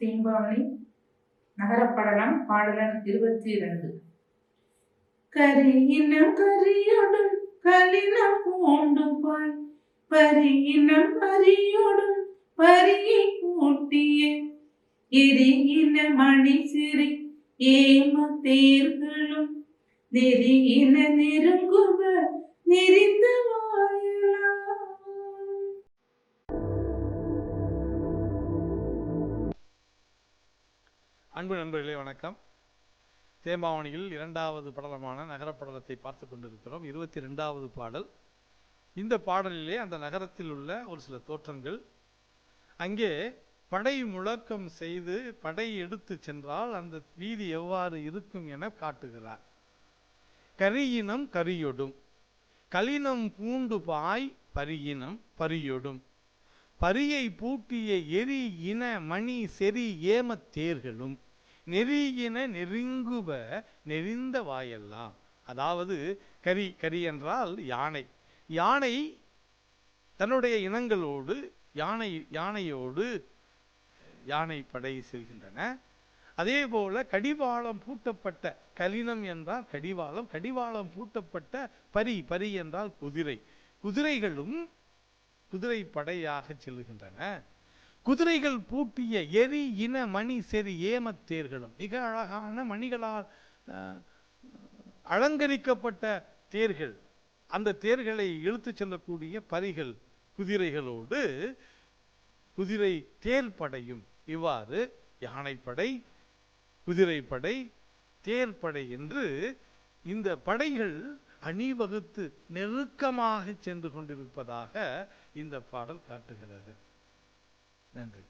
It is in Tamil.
தீம்பவனி நகரப்படலம் பாடலன் இருபத்தி இரண்டு கரியினம் கரியோடும் கலினம் பூண்டு பாய். பரியினம் பரியோடும் பரியை கூட்டிய எரியின மணி சிறி ஏம தேர்களும். நெறியின நெருங்குவ அன்பு நண்பர்களே வணக்கம். தேம்பாவணியில் இரண்டாவது படலமான நகரப்படலத்தை பார்த்து கொண்டிருக்கிறோம். இருபத்தி ரெண்டாவது பாடல். இந்த பாடலிலே அந்த நகரத்தில் உள்ள ஒரு சில தோற்றங்கள். அங்கே படை முழக்கம் செய்து படை எடுத்து சென்றால் அந்த வீதி எவ்வாறு இருக்கும் என காட்டுகிறார். கரியினம் கரியொடும். கலினம் பூண்டு பாய் பரியினம் பரியொடும். பரியை பூட்டிய எரி இன மணி செறி ஏமத் தேர்களும். நெருகின நெருங்குப நெறிந்த வாயெல்லாம். அதாவது கரி கரி என்றால் யானை. யானை தன்னுடைய இனங்களோடு யானை யானையோடு யானை படை செல்கின்றன. அதே போல கடிவாளம் பூட்டப்பட்ட கலினம் என்றால் கடிவாளம் கடிவாளம் பூட்டப்பட்ட பரி பரி என்றால் குதிரை. குதிரைகளும் குதிரை படையாக செல்கின்றன. குதிரைகள் பூட்டிய எரி இன மணி செறி ஏமத்தேர்களும் மிக அழகான மணிகளால் அலங்கரிக்கப்பட்ட தேர்கள். அந்த தேர்களை இழுத்துச் செல்லக்கூடிய பரிகள் குதிரைகளோடு குதிரை தேர் படையும். இவ்வாறு யானைப்படை குதிரைப்படை தேர்ப்படை என்று இந்த படைகள் அணிவகுத்து நெருக்கமாக சென்று கொண்டிருப்பதாக இந்த பாடல் காட்டுகிறது. நன்றி.